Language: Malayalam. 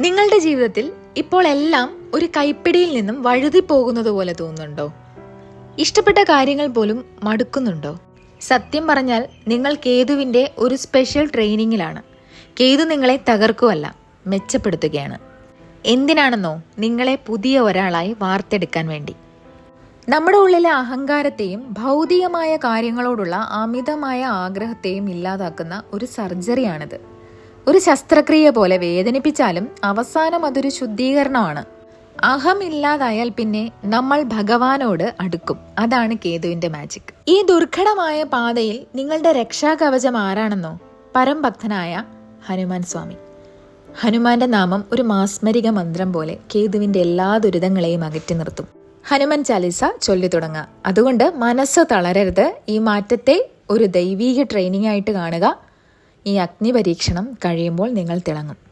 നിങ്ങളുടെ ജീവിതത്തിൽ ഇപ്പോൾ എല്ലാം ഒരു കൈപ്പിടിയിൽ നിന്നും വഴുതി പോകുന്നത് പോലെ തോന്നുന്നുണ്ടോ? ഇഷ്ടപ്പെട്ട കാര്യങ്ങൾ പോലും മടുക്കുന്നുണ്ടോ? സത്യം പറഞ്ഞാൽ നിങ്ങൾ കേതുവിന്റെ ഒരു സ്പെഷ്യൽ ട്രെയിനിങ്ങിലാണ്. കേതു നിങ്ങളെ തകർക്കുവല്ല മെച്ചപ്പെടുത്തുകയാണ്. എന്തിനാണെന്നോ നിങ്ങളെ പുതിയ ഒരാളായി വാർത്തെടുക്കാൻ വേണ്ടി. നമ്മുടെ ഉള്ളിലെ അഹങ്കാരത്തെയും ഭൗതികമായ കാര്യങ്ങളോടുള്ള അമിതമായ ആഗ്രഹത്തെയും ഇല്ലാതാക്കുന്ന ഒരു സർജറിയാണിത്. ഒരു ശസ്ത്രക്രിയ പോലെ വേദനിപ്പിച്ചാലും അവസാനം അതൊരു ശുദ്ധീകരണമാണ്. അഹം ഇല്ലാതായാൽ പിന്നെ നമ്മൾ ഭഗവാനോട് അടുക്കും. അതാണ് കേതുവിന്റെ മാജിക് ഈ ദുർഘടമായ പാതയിൽ നിങ്ങളുടെ രക്ഷാകവചം ആരാണെന്നോ? പരംഭക്തനായ ഹനുമാൻ സ്വാമി. ഹനുമാന്റെ നാമം ഒരു മാസ്മരിക മന്ത്രം പോലെ കേതുവിന്റെ എല്ലാ ദുരിതങ്ങളെയും അകറ്റി നിർത്തും. ഹനുമാൻ ചാലിസ ചൊല്ലി തുടങ്ങുക. അതുകൊണ്ട് മനസ്സ് തളരരുത്. ഈ മാറ്റത്തെ ഒരു ദൈവീക ട്രെയിനിങ് ആയിട്ട് കാണുക. ഈ അഗ്നി പരീക്ഷണം കഴിയുമ്പോൾ നിങ്ങൾ തിളങ്ങും.